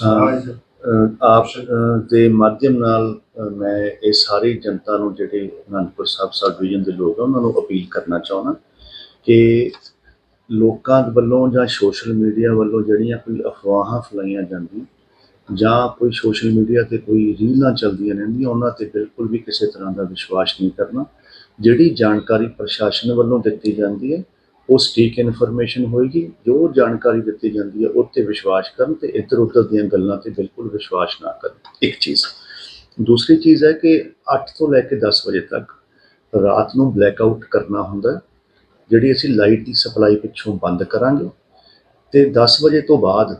ਅ, ਆਪ ਦੇ ਮਾਧਿਅਮ ਨਾਲ ਮੈਂ ਇਹ ਸਾਰੀ ਜਨਤਾ ਨੂੰ ਜਿਹੜੇ ਅਨੰਦਪੁਰ ਸਾਹਿਬ ਸਬ ਡਿਵੀਜ਼ਨ ਦੇ ਲੋਕ ਆ ਉਹਨਾਂ ਨੂੰ ਅਪੀਲ ਕਰਨਾ ਚਾਹੁੰਦਾ ਕਿ ਲੋਕਾਂ ਵੱਲੋਂ ਜਾਂ ਸੋਸ਼ਲ ਮੀਡੀਆ ਵੱਲੋਂ ਜਿਹੜੀਆਂ ਕੋਈ ਅਫਵਾਹਾਂ ਫੈਲਾਈਆਂ ਜਾਂਦੀਆਂ ਜਾਂ ਕੋਈ ਸੋਸ਼ਲ ਮੀਡੀਆ ਤੇ ਕੋਈ ਰੀਲਾਂ ਚੱਲਦੀਆਂ ਰਹਿੰਦੀਆਂ ਉਹਨਾਂ ਤੇ ਬਿਲਕੁਲ ਵੀ ਕਿਸੇ ਤਰ੍ਹਾਂ ਦਾ ਵਿਸ਼ਵਾਸ ਨਹੀਂ ਕਰਨਾ। ਜਿਹੜੀ ਜਾਣਕਾਰੀ ਪ੍ਰਸ਼ਾਸਨ ਵੱਲੋਂ ਦਿੱਤੀ ਜਾਂਦੀ ਹੈ ਉਹ ਸਟੀਕ ਇਨਫੋਰਮੇਸ਼ਨ ਹੋਏਗੀ, ਜੋ ਜਾਣਕਾਰੀ ਦਿੱਤੀ ਜਾਂਦੀ ਹੈ, ਉਹ ਤੇ ਵਿਸ਼ਵਾਸ ਕਰਨ ਤੇ ਇੱਧਰ ਉੱਧਰ ਦੀਆਂ ਗੱਲਾਂ ਤੇ ਬਿਲਕੁਲ ਵਿਸ਼ਵਾਸ ਨਾ ਕਰਨ, ਇੱਕ ਚੀਜ਼। ਦੂਸਰੀ ਚੀਜ਼ ਹੈ ਕਿ 8 ਤੋਂ ਲੈ ਕੇ 10 ਵਜੇ ਤੱਕ ਰਾਤ ਨੂੰ ਬਲੈਕ ਆਊਟ ਕਰਨਾ ਹੁੰਦਾ ਜਿਹੜੀ ਅਸੀਂ ਲਾਈਟ ਦੀ ਸਪਲਾਈ ਪਿੱਛੋਂ ਬੰਦ ਕਰਾਂਗੇ ਤੇ 10 ਵਜੇ ਤੋਂ ਬਾਅਦ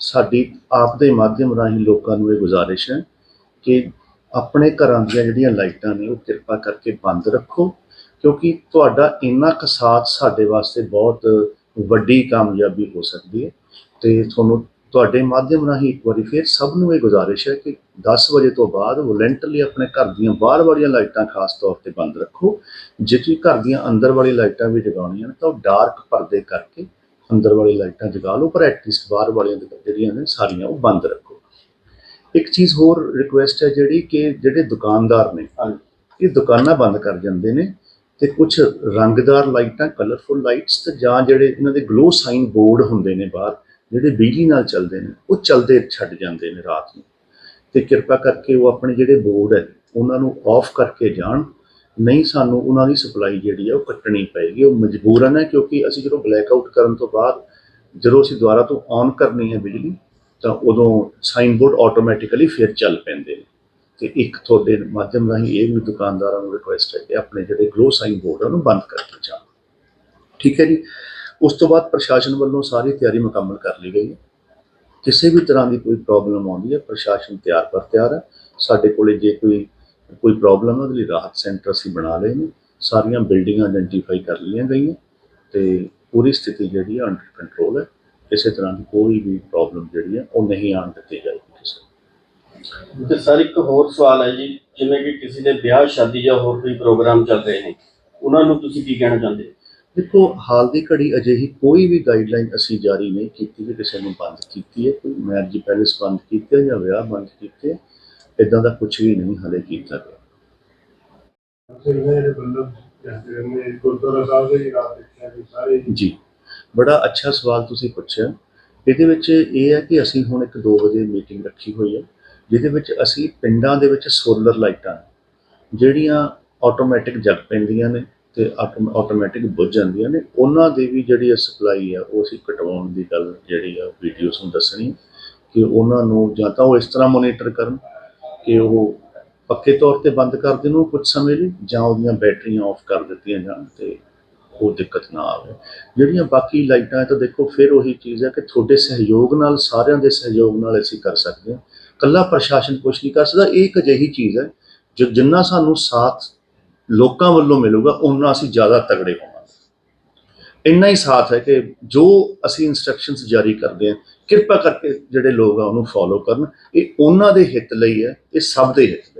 ਸਾਡੀ ਆਪ ਦੇ ਮਾਧਿਅਮ ਰਾਹੀਂ ਲੋਕਾਂ ਨੂੰ ਇਹ ਗੁਜ਼ਾਰਿਸ਼ ਹੈ ਕਿ ਆਪਣੇ ਘਰਾਂ ਦੀਆਂ ਜਿਹੜੀਆਂ ਲਾਈਟਾਂ ਨੇ ਉਹ ਕਿਰਪਾ ਕਰਕੇ ਬੰਦ ਰੱਖੋ ਕਿਉਂਕਿ ਤੁਹਾਡਾ ਇੰਨਾ ਕੁ ਸਾਥ ਸਾਡੇ ਵਾਸਤੇ ਬਹੁਤ ਵੱਡੀ ਕਾਮਯਾਬੀ ਹੋ ਸਕਦੀ ਹੈ ਤੇ ਤੁਹਾਨੂੰ ਤੁਹਾਡੇ ਮਾਧਿਅਮ ਰਾਹੀਂ ਇੱਕ ਵਾਰੀ ਫਿਰ ਸਭ ਨੂੰ ਇਹ ਗੁਜ਼ਾਰਿਸ਼ ਹੈ ਕਿ 10 ਵਜੇ ਤੋਂ ਬਾਅਦ ਵੋਲੰਟਰੀ ਆਪਣੇ ਘਰ ਦੀਆਂ ਬਾਹਰ ਵਾਲੀਆਂ ਲਾਈਟਾਂ ਖਾਸ ਤੌਰ ਤੇ ਬੰਦ ਰੱਖੋ। ਜੇ ਤੁਸੀਂ ਘਰ ਦੀਆਂ ਅੰਦਰ ਵਾਲੀ ਲਾਈਟਾਂ ਵੀ ਜਗਾਉਣੀਆਂ ਨੇ ਤਾਂ ਉਹ ਡਾਰਕ ਪਰਦੇ ਕਰਕੇ ਅੰਦਰ ਵਾਲੀ ਲਾਈਟਾਂ ਜਗਾ ਲਓ ਪਰ ਐਟਲੀਸਟ ਬਾਹਰ ਵਾਲੀਆਂ ਜਿਹੜੀਆਂ ਨੇ ਸਾਰੀਆਂ ਉਹ ਬੰਦ ਰੱਖੋ। ਇੱਕ ਚੀਜ਼ ਹੋਰ ਰਿਕੁਐਸਟ ਹੈ ਜਿਹੜੀ ਕਿ ਜਿਹੜੇ ਦੁਕਾਨਦਾਰ ਨੇ ਇਹ ਦੁਕਾਨਾਂ ਬੰਦ ਕਰ ਜਾਂਦੇ ਨੇ। ਤੇ ਕੁਝ ਰੰਗਦਾਰ ਲਾਈਟਾਂ ਕਲਰਫੁਲ ਲਾਈਟਸ ਤੇ ਜਾਂ ਜਿਹੜੇ ਇਹਨਾਂ ਦੇ ਗਲੋ ਸਾਈਨ ਬੋਰਡ ਹੁੰਦੇ ਨੇ ਬਾਹਰ, ਜਿਹੜੇ ਬਿਜਲੀ ਨਾਲ ਚੱਲਦੇ ਨੇ, ਉਹ ਚੱਲਦੇ ਛੱਡ ਜਾਂਦੇ ਨੇ ਰਾਤ ਨੂੰ। ਤੇ ਕਿਰਪਾ ਕਰਕੇ ਉਹ ਆਪਣੇ ਜਿਹੜੇ ਬੋਰਡ ਹੈ, ਉਹਨਾਂ ਨੂੰ ਆਫ ਕਰਕੇ ਜਾਣ। ਨਹੀਂ ਸਾਨੂੰ ਉਹਨਾਂ ਦੀ ਸਪਲਾਈ ਜਿਹੜੀ ਹੈ ਉਹ ਕੱਟਣੀ ਪਏਗੀ। ਉਹ ਮਜਬੂਰਨ ਹੈ ਕਿਉਂਕਿ ਅਸੀਂ ਜਦੋਂ ਬਲੈਕ ਆਊਟ ਕਰਨ ਤੋਂ ਬਾਅਦ, ਜਦੋਂ ਅਸੀਂ ਦੁਬਾਰਾ ਤੋਂ ਔਨ ਕਰਨੀ ਹੈ ਬਿਜਲੀ, ਤਾਂ ਉਦੋਂ ਸਾਈਨ ਬੋਰਡ ਆਟੋਮੈਟਿਕਲੀ ਫਿਰ ਚੱਲ ਪੈਂਦੇ ਨੇ। ਤੇ ਇੱਕ ਤੁਹਾਡੇ ਮਾਧਿਅਮ ਰਾਹੀਂ ਇਹ ਵੀ ਦੁਕਾਨਦਾਰਾਂ ਨੂੰ ਰਿਕੁਐਸਟ ਹੈ ਕਿ ਆਪਣੇ ਜਿਹੜੇ ਗਲੋ ਸਾਈਨ ਬੋਰਡ ਆ, ਉਹਨੂੰ ਬੰਦ ਕਰਕੇ ਜਾਣ। ਠੀਕ ਹੈ ਜੀ? ਉਸ ਤੋਂ ਬਾਅਦ ਪ੍ਰਸ਼ਾਸਨ ਵੱਲੋਂ ਸਾਰੀ ਤਿਆਰੀ ਮੁਕੰਮਲ ਕਰ ਲਈ ਗਈ ਹੈ। ਕਿਸੇ ਵੀ ਤਰ੍ਹਾਂ ਦੀ ਕੋਈ ਪ੍ਰੋਬਲਮ ਆਉਂਦੀ ਹੈ, ਪ੍ਰਸ਼ਾਸਨ ਤਿਆਰ ਪਰ ਤਿਆਰ ਹੈ। ਸਾਡੇ ਕੋਲੇ ਜੇ ਕੋਈ ਕੋਈ ਪ੍ਰੋਬਲਮ ਹੈ, ਉਹਦੇ ਲਈ ਰਾਹਤ ਸੈਂਟਰ ਅਸੀਂ ਬਣਾ ਲਏ ਨੇ। ਸਾਰੀਆਂ ਬਿਲਡਿੰਗਾਂ ਆਇਡੈਂਟੀਫਾਈ ਕਰ ਲਈਆਂ ਗਈਆਂ ਤੇ ਪੂਰੀ ਸਥਿਤੀ ਜਿਹੜੀ ਹੈ ਅੰਡਰ ਕੰਟਰੋਲ ਹੈ। ਕਿਸੇ ਤਰ੍ਹਾਂ ਦੀ ਕੋਈ ਵੀ ਪ੍ਰੋਬਲਮ ਜਿਹੜੀ ਹੈ, ਉਹ ਨਹੀਂ ਆਉਣ ਦਿੱਤੀ ਜਾਏਗੀ। ਤੇ ਸਰ ਇੱਕ ਹੋਰ ਸਵਾਲ ਹੈ ਜੀ ਜਿਵੇਂ ਕਿ ਕਿਸੇ ਦੇ ਵਿਆਹ ਸ਼ਾਦੀ ਜਾਂ ਹੋਰ ਕੋਈ ਪ੍ਰੋਗਰਾਮ ਚੱਲ ਰਹੇ ਨੇ ਉਹਨਾਂ ਨੂੰ ਤੁਸੀਂ ਕੀ ਕਹਿਣਾ ਚਾਹੁੰਦੇ ਹੋ? ਦੇਖੋ ਹਾਲ ਦੀ ਘੜੀ ਅਜਿਹੀ ਕੋਈ ਵੀ ਗਾਈਡਲਾਈਨ ਅਸੀਂ ਜਾਰੀ ਨਹੀਂ ਕੀਤੀ ਕਿ ਕਿਸੇ ਨੂੰ ਬੰਦ ਕੀਤੀ ਹੈ ਕੋਈ ਮੈਰਿਜ ਪੈਲੇਸ ਬੰਦ ਕੀਤੇ ਜਾਂ ਵਿਆਹ ਬੰਦ ਕੀਤੇ ਇਦਾਂ ਦਾ ਕੁਝ ਵੀ ਨਹੀਂ ਹਲੇ ਕੀਤਾ ਗਿਆ। ਜੀ। ਬੜਾ ਅੱਛਾ ਸਵਾਲ ਤੁਸੀਂ ਪੁੱਛਿਆ। ਇਹਦੇ ਵਿੱਚ ਇਹ ਹੈ ਕਿ ਅਸੀਂ ਹੁਣ ਇੱਕ 2 ਵਜੇ ਮੀਟਿੰਗ ਰੱਖੀ ਹੋਈ ਹੈ। ਜਿਹਦੇ ਵਿੱਚ ਅਸੀਂ ਪਿੰਡਾਂ ਦੇ ਵਿੱਚ ਸੋਲਰ ਲਾਈਟਾਂ ਜਿਹੜੀਆਂ ਆਟੋਮੈਟਿਕ ਜਗ ਪੈਂਦੀਆਂ ਨੇ ਤੇ ਆਟੋਮੈਟਿਕ ਬੁੱਝ ਜਾਂਦੀਆਂ ਨੇ, ਉਹਨਾਂ ਦੀ ਵੀ ਜਿਹੜੀ ਸਪਲਾਈ ਆ, ਉਹ ਅਸੀਂ ਕਟਵਾਉਣ ਦੀ ਗੱਲ ਜਿਹੜੀ ਆ ਵੀਡੀਓਸ ਨੂੰ ਦੱਸਣੀ ਕਿ ਉਹਨਾਂ ਨੂੰ ਜਾਂ ਤਾਂ ਉਹ ਇਸ ਤਰ੍ਹਾਂ ਮੋਨੀਟਰ ਕਰਨ ਕਿ ਉਹ ਪੱਕੇ ਤੌਰ ਤੇ ਬੰਦ ਕਰ ਦੇਣ, ਉਹ ਕੁਝ ਸਮੇਂ ਲਈ, ਜਾਂ ਉਹਦੀਆਂ ਬੈਟਰੀਆਂ ਆਫ ਕਰ ਦਿੱਤੀਆਂ ਜਾਣ ਤੇ ਉਹ ਦਿੱਕਤ ਨਾ ਆਵੇ। ਜਿਹੜੀਆਂ ਬਾਕੀ ਲਾਈਟਾਂ ਤਾਂ ਦੇਖੋ, ਫਿਰ ਉਹੀ ਚੀਜ਼ ਹੈ ਕਿ ਤੁਹਾਡੇ ਸਹਿਯੋਗ ਨਾਲ, ਸਾਰਿਆਂ ਦੇ ਸਹਿਯੋਗ ਨਾਲ ਅਸੀਂ ਕਰ ਸਕਦੇ ਹਾਂ। ਕੱਲਾ ਪ੍ਰਸ਼ਾਸਨ ਕੁਝ ਨਹੀਂ ਕਰ ਸਕਦਾ। ਇਹ ਇੱਕ ਅਜਿਹੀ ਚੀਜ਼ ਹੈ, ਜੋ ਜਿੰਨਾ ਸਾਨੂੰ ਸਾਥ ਲੋਕਾਂ ਵੱਲੋਂ ਮਿਲੂਗਾ ਉਹਨਾਂ ਅਸੀਂ ਜ਼ਿਆਦਾ ਤਗੜੇ ਹੋਵਾਂਗੇ। ਇੰਨਾ ਹੀ ਸਾਥ ਹੈ ਕਿ ਜੋ ਅਸੀਂ ਇਨਸਟਰਕਸ਼ਨਸ ਜਾਰੀ ਕਰਦੇ ਹਾਂ, ਕਿਰਪਾ ਕਰਕੇ ਜਿਹੜੇ ਲੋਕ ਆ, ਉਹਨੂੰ ਫੋਲੋ ਕਰਨ। ਇਹ ਉਹਨਾਂ ਦੇ ਹਿੱਤ ਲਈ ਹੈ, ਇਹ ਸਭ ਦੇ ਹਿੱਤ